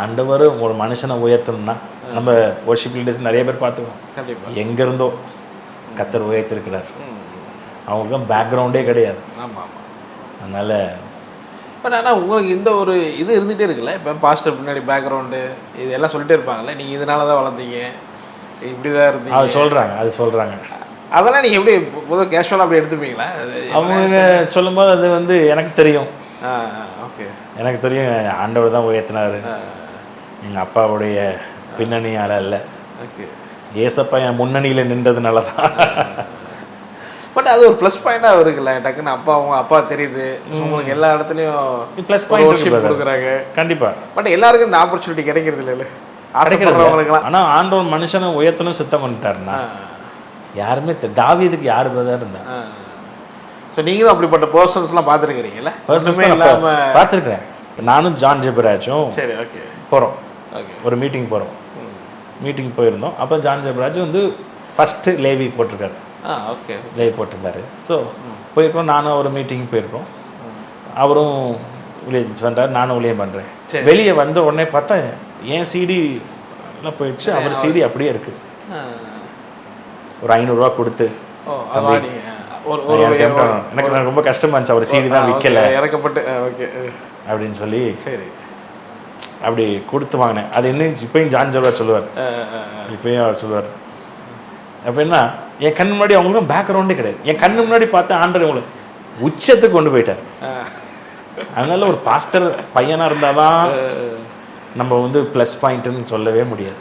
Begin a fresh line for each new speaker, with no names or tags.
ஆண்டவர் ஒரு மனுஷனை உயர்த்தணும்னா நம்ம worship leaders நிறைய பேர் பார்த்துக்கோம் எங்கேருந்தோ கத்தர் உயர்த்திருக்கிறார். அவங்களுக்கும் பேக்ரவுண்டே கிடையாது. அதனால்
பட் ஆனால் உங்களுக்கு இந்த ஒரு இது இருந்துகிட்டே இருக்குல்ல? இப்போ பாஸ்டர் பின்னாடி பேக்ரவுண்டு இது எல்லாம் சொல்லிட்டே இருப்பாங்கல்ல? நீங்கள் இதனால தான் வளர்ந்தீங்க. இப்படி தான் இருந்தீங்க.
அது சொல்கிறாங்க அது சொல்கிறாங்க
அதெல்லாம் நீங்கள் எப்படி முதல் கேஷுவலாக அப்படி எடுத்துப்பீங்களா? அது
அவங்க சொல்லும்போது அது வந்து எனக்கு தெரியும். எனக்கு தெரியும் ஆண்டவர் தான் உயர்த்தினார் எங்கள் அப்பாவுடைய பின்னணியால் இல்லை
ஓகே.
ஏசப்பா என் முன்னணியில் நின்றதுனால தான்.
பட் அது ஒரு ப்ளஸ் பாயிண்டாக இருக்குல்ல டக்குன்னு அப்பா அவங்க அப்பா தெரியுது. உங்களுக்கு எல்லா இடத்துலையும்
ப்ளஸ் பாயிண்ட்
கொடுக்குறாங்க.
கண்டிப்பாக
பட் எல்லாருக்கும் இந்த ஆப்பர்ச்சுனிட்டி கிடைக்கிறது இல்லைல்ல. ஆசைப்படுறவங்களுக்குலாம்
ஆனால் ஆண்டவர் மனுஷனை உயர்த்தணும் சுத்தம் பண்ணிட்டாருன்னா யாருமே தெ- தாவீதுக்கு யார் தான் இருந்தா?
ஸோ நீங்களும் அப்படிப்பட்ட பர்சன்ஸ்லாம் பார்த்துருக்கிறீங்களா
பர்சன்ஸ்
இல்லாம
பார்த்துருக்குறேன். நானும் ஜான் ஜெபராஜும்
சரி ஓகே
போகிறோம்
ஓகே
ஒரு மீட்டிங் போகிறோம் மீட்டிங் போயிருந்தோம். அப்போ ஜான் ஜெபராஜ் வந்து ஃபஸ்ட்டு லேவி போட்டிருக்காரு.
ஆ ஓகே
லேவி போட்டிருந்தாரு. ஸோ போயிருக்கோம். நானும் ஒரு மீட்டிங் போயிருக்கோம். அவரும் ஊழியம் பண்ணுறாரு நானும் ஊழியம் பண்ணுறேன். வெளியே வந்த உடனே பார்த்தா என் சிடி எல்லாம் போயிடுச்சு. அவர் சிடி அப்படியே இருக்குது ஒரு ஐநூறுரூவா கொடுத்து
ஒரு ஒரு
எனக்கு ரொம்ப கஷ்டமா இருந்துச்சு. அவர் சிடி தான் விற்கல
இறக்கப்பட்டு ஓகே.
அப்படின்னு சொல்லி
சரி.
அப்படி கொடுத்து வாங்கினேன். அது இன்னும் இப்பயும் ஜான் ஜோலா சொல்லுவார். இப்பயும் அவர் சொல்லுவார். அப்போ என்ன என் கண் முன்னாடி அவங்களுக்கும் பேக்ரவுண்டே கிடையாது. என் கண்ணு முன்னாடி பார்த்து ஆண்டர் இவங்களை உச்சத்துக்கு கொண்டு போயிட்டார். அதனால ஒரு பாஸ்டர் பையனா இருந்தாதான் நம்ம வந்து ப்ளஸ் பாயிண்ட்னு சொல்லவே முடியாது.